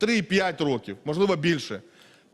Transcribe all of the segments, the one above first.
3-5 років, можливо більше,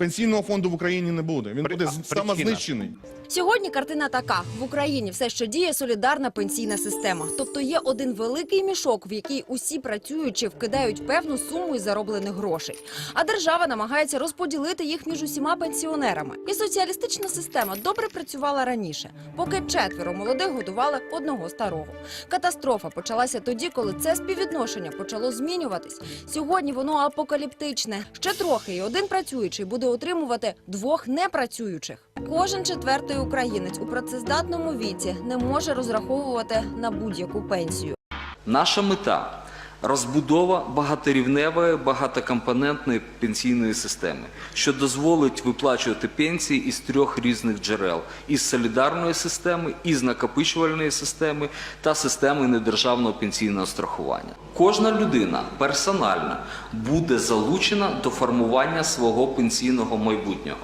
пенсійного фонду в Україні не буде. Він буде причина? самознищений. Сьогодні картина така: в Україні все ще діє солідарна пенсійна система. Тобто є один великий мішок, в який усі працюючі вкидають певну суму із зароблених грошей. А держава намагається розподілити їх між усіма пенсіонерами. І соціалістична система добре працювала раніше, поки четверо молодих годували одного старого. Катастрофа почалася тоді, коли це співвідношення почало змінюватись. Сьогодні воно апокаліптичне. Ще трохи, і один працюючий буде отримувати двох непрацюючих. Кожен четвертий українець у працездатному віці не може розраховувати на будь-яку пенсію. Наша мета розбудова багаторівневої багатокомпонентної пенсійної системи, що дозволить виплачувати пенсії із трьох різних джерел: із солідарної системи, із накопичувальної системи та системи недержавного пенсійного страхування. Кожна людина персонально буде залучена до формування свого пенсійного майбутнього.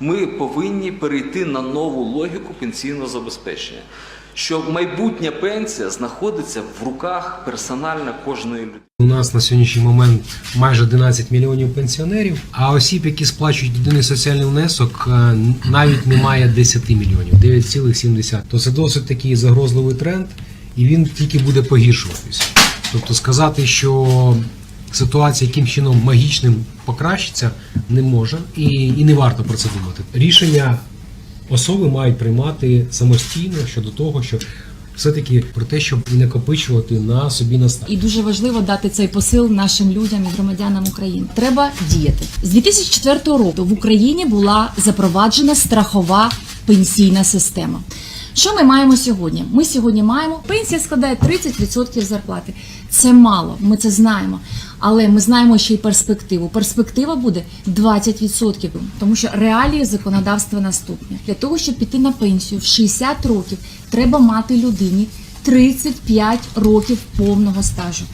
Ми повинні перейти на нову логіку пенсійного забезпечення, що майбутня пенсія знаходиться в руках персонально кожної людини. У нас на сьогоднішній момент майже 11 мільйонів пенсіонерів, а осіб, які сплачують єдиний соціальний внесок, е, навіть немає 10 мільйонів, 9,7. То це досить такий загрозливий тренд, і він тільки буде погіршуватись. Тобто сказати, що ситуація яким чином магічним покращиться, не може і, і не варто про це думати. Рішення особи мають приймати самостійно щодо того, що все-таки про те, щоб не накопичувати на собі на. І дуже важливо дати цей посил нашим людям і громадянам України. Треба діяти з 2004 року. В Україні була запроваджена страхова пенсійна система. Що ми маємо сьогодні? Ми сьогодні маємо пенсія складає 30% зарплати. Це мало, ми це знаємо. Але ми знаємо ще й перспективу. Перспектива буде 20%, тому що реалії законодавства наступні. Для того, щоб піти на пенсію в 60 років, треба мати людині 35 років повного стажу.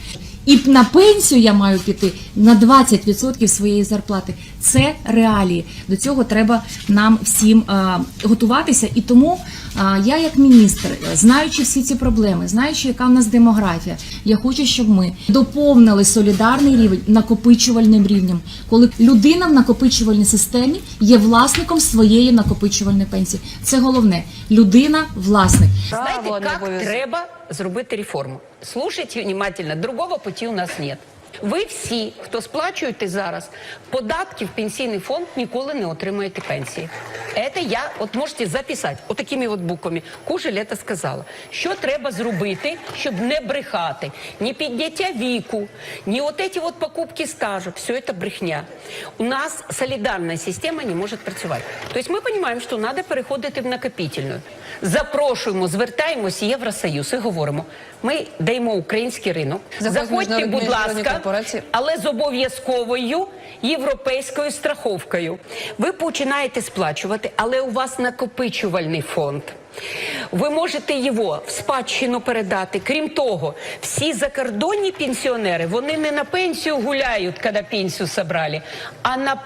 І на пенсію я маю піти на 20% своєї зарплати. Це реалії. До цього треба нам всім е, готуватися. І тому е, я, як міністр, знаючи всі ці проблеми, знаючи, яка в нас демографія, я хочу, щоб ми доповнили солідарний рівень накопичувальним рівнем, коли людина в накопичувальній системі є власником своєї накопичувальної пенсії. Це головне. Людина власник. Знаєте, як треба зробити реформу? Слушайте внимательно, другого путі у нас нет. Ви всі, хто сплачуєте зараз податки в пенсійний фонд, ніколи не отримаєте пенсії. Це я, от можете записати, отакими от буквами. Кужель це сказала. Що треба зробити, щоб не брехати? Ні підняття віку, ні от ці от покупки стажу. Все це брехня. У нас солідарна система не може працювати. Тобто ми розуміємо, що треба переходити в накопительну. Запрошуємо, звертаємось в Євросоюз і говоримо. Ми даємо український ринок. Заходьте, будь ласка, корпорації. але з обов'язковою європейською страховкою. Ви починаєте сплачувати, але у вас накопичувальний фонд. Ви можете його в спадщину передати. Крім того, всі закордонні пенсіонери вони не на пенсію гуляють, коли пенсію собрали, а на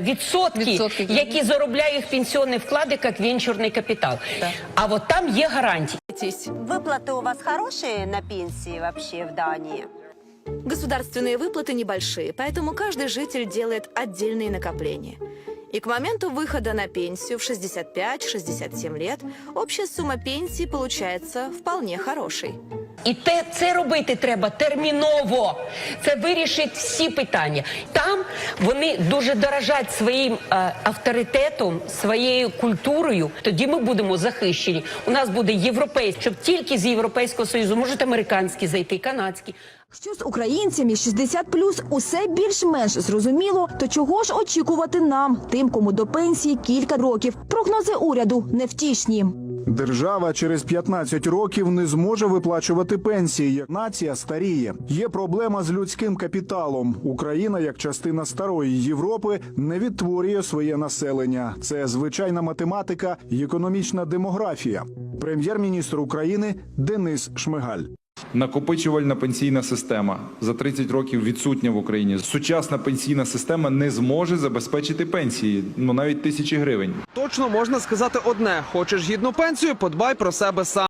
відсотки, Відсотки. які заробляє їх пенсіонні вклади, як венчурний капітал. А от там є гарантії. Выплаты у вас хорошие на пенсии вообще в Дании? Государственные выплаты небольшие, поэтому каждый житель делает отдельные накопления. И к моменту выхода на пенсию в 65-67 лет общая сумма пенсии получается вполне хорошей. І те це робити треба терміново. Це вирішить всі питання. Там вони дуже дорожать своїм е, авторитетом, своєю культурою. Тоді ми будемо захищені. У нас буде європейський, щоб тільки з європейського союзу можуть американські зайти, канадські. Що з українцями 60 плюс усе більш-менш зрозуміло, то чого ж очікувати нам, тим, кому до пенсії кілька років? Прогнози уряду невтішні. Держава через 15 років не зможе виплачувати пенсії. Нація старіє. Є проблема з людським капіталом. Україна, як частина старої Європи, не відтворює своє населення. Це звичайна математика і економічна демографія. Прем'єр-міністр України Денис Шмигаль. Накопичувальна пенсійна система за 30 років відсутня в Україні. Сучасна пенсійна система не зможе забезпечити пенсії, ну навіть тисячі гривень. Точно можна сказати одне: хочеш гідну пенсію, подбай про себе сам.